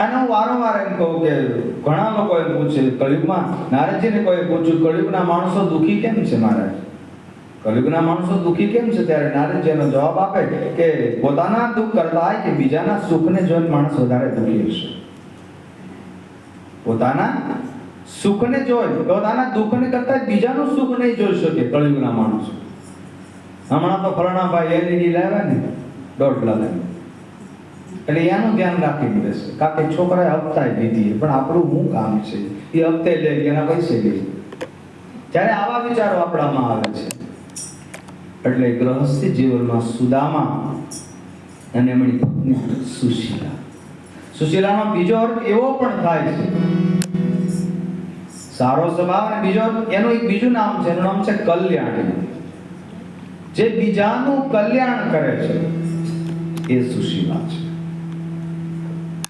અને હું વારંવાર એમ કહું કે ઘણા લોકો એમ પૂછે, કળિયુગમાં નારદજીને કોઈ પૂછ્યું, કળિયુગના માણસો દુઃખી કેમ છે મહારાજ? કળિયુગના માણસો દુઃખી કેમ છે? ત્યારે નારદજી જવાબ આપે કે પોતાના દુઃખ કરતા હોય કે બીજાના સુખને જોઈને માણસ વધારે દુઃખી હશે. પોતાના સુખને જોઈ પોતાના દુઃખને કરતા બીજાનું સુખ નહીં જોઈ શકે કળિયુગના માણસો. હમણાં તો ફલાણા ભાઈ એલઈડી લાવ્યા ને, દોઢ લાખ. એટલે એનું ધ્યાન રાખી દેશે કારણ કે છોકરાએ હપ્તાએ લીધી પણ આપણું શું કામ છે? એ હપ્તે લે એના પૈસે લે. જ્યારે આવા વિચારો આપણામાં આવે છે, એટલે ગ્રહસ્થી જીવનમાં સુદામા અને એમની પત્ની સુશીલા. સુશીલાનો બીજો અર્થ એવો પણ થાય છે, સારો સ્વભાવ અને બીજો એનું એક બીજું નામ છે, એનું નામ છે કલ્યાણ. જે બીજાનું કલ્યાણ કરે છે, એ સુશીલા છે.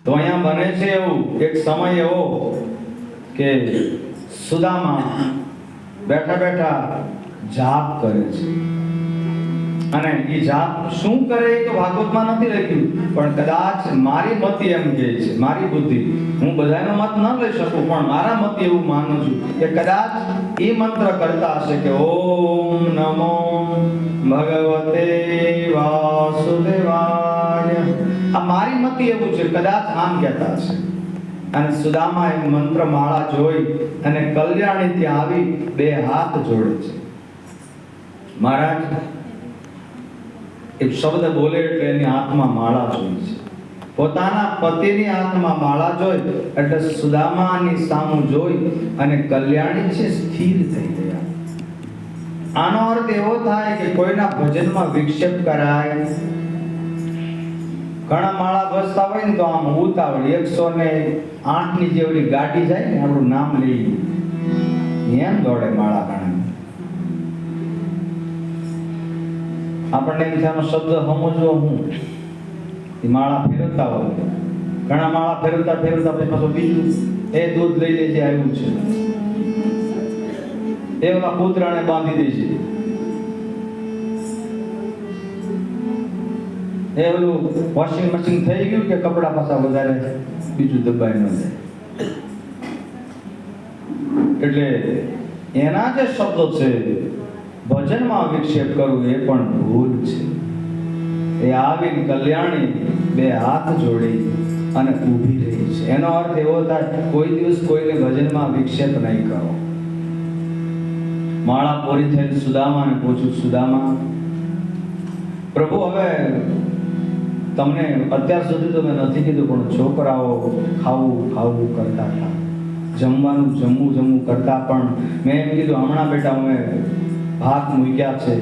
તો અહીંયા બને છે એવું એક સમય એવો કે સુદામા બેઠા બેઠા જાપ કરે છે. અને એ જાપ શું કરે એ તો ભાગવતમાં નથી લખ્યું, પણ કદાચ મારી મતિ એમ કહે છે, મારી બુદ્ધિ. હું બધાનો મત ન લઈ શકું, પણ મારા મતે એવું માનું છું કે કદાચ એ મંત્ર કરતા હશે કે ઓમ નમો ભગવતે વાસુદેવાય મારી મતી એવું છે, કદાચ આમ કહેતા છે અને સુદામા એ મંત્ર માળા જોઈ અને કલ્યાણી ત્યાં આવી બે હાથ જોડે છે. મહારાજ, એક શબ્દ બોલે એટલે એની હાથમાં માળા જોઈ છે. પોતાના પતિની હાથમાં માળા જોઈ એટલે સુદામાની સામું જોઈ અને કલ્યાણી છે, સ્થિર થઈ ગયા. આનો અર્થ એવો થાય કે કોઈના ભજનમાં વિક્ષેપ કરાય ઘણા માળા ભસતા હોય ને તો આમ ઉતાવળ, એકસો ને આઠની જેવડી ગાડી જાય ને, આપણું નામ લઈ એમ દોડે માળા ઘણા. આપણને એમ થાય શબ્દ સમજવો હું. એ માળા ફેરવતા હોય. ઘણા માળા ફેરવતા ફેરવતા પછી પાછું બીજું એ દૂધ લઈ લેજે, આવ્યું છે. એ ઓલા કૂતરાને બાંધી દે છે એ ઓલું વોશિંગ મશીન થઈ ગયું કે કપડા પાછા વધારે બીજું દબાઈ ન જાય? એટલે એના જે શબ્દો છે, ભજનમાં વિક્ષેપ કરવું એ પણ ભૂલ છે. એ આવી કલ્યાણી બે હાથ જોડી અને ઊભી રહી છે. એનો અર્થ એવો થાય, કોઈ દિવસ કોઈને ભજનમાં વિક્ષેપ નહીં કરો. માળા પૂરી થઈને સુદામાને પૂછું, સુદામા, પ્રભુ, હવે તમને અત્યાર સુધી તો મેં નથી કીધું, પણ છોકરાઓ ખાવું ખાવું કરતા હતા. જમવાનું જમવું જમવું કરતા પણ મેં એમ કીધું, હમણાં બેટા અમે ભાત મૂક્યા છે.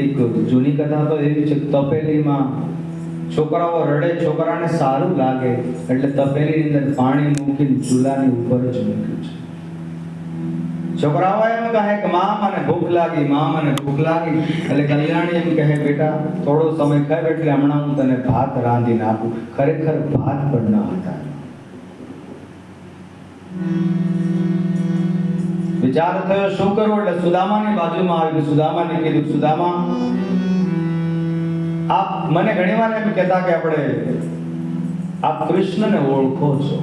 એક જૂની કથા તો એવી છે તપેલીમાં છોકરાઓ રડે, છોકરાને સારું લાગે, એટલે તપેલીની અંદર પાણી મૂકીને ચૂલાની ઉપર જ મૂક્યું છે. છોકરાઓ એમ કહે કે મા, મને ભૂખ લાગી, મા, મને ભૂખ લાગી. એટલે કલ્યાણી એમ કહે, બેટા, થોડો સમય ખાય એટલે હમણાં હું તને ભાત રાંધીને આપું. ખરેખર ભાત પણ ન હતા. વિચાર થયો, શું કરવું એટલે સુદામાની બાજુમાં આવી સુદામાને કીધું, સુદામા, આપ મને ઘણીવાર એમ કહેતા કે આપણે, આપ કૃષ્ણને ઓળખો છો.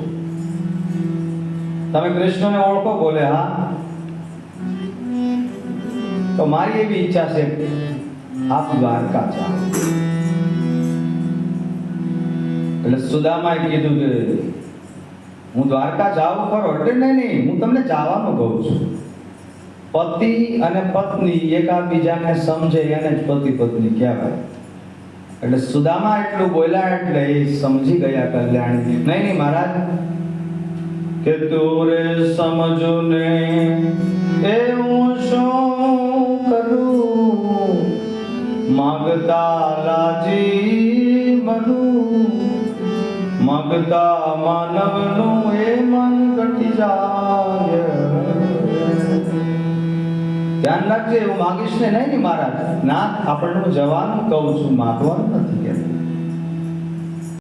તમે કૃષ્ણને ઓળખો, બોલે, હા. તો મારી એવી ઈચ્છા છે? આપ દ્વારકા જાઓ એટલે સુદામાએ કીધું કે હું દ્વારકા જાઉં ખરો એટલે નહીં નહીં હું તમને જવાનું કહું છું. પતિ અને પત્ની એકાબીજાને સમજે એને જ પતિ પત્ની કહેવાય. એટલે સુદામા એટલું બોલ્યા એટલે એ સમજી ગયા કલ્યાણ. નહીં નહીં મહારાજ. કે તું રે સમજો ને એ હું શું માગતા લાજી મનું મગતા માનવનું એ મન ઘટી જાય ધ્યાન રાખજે એવું માગીશ ને નહીં ને મહારાજ ના આપણને જવાનું કહું છું માગવાનું નથી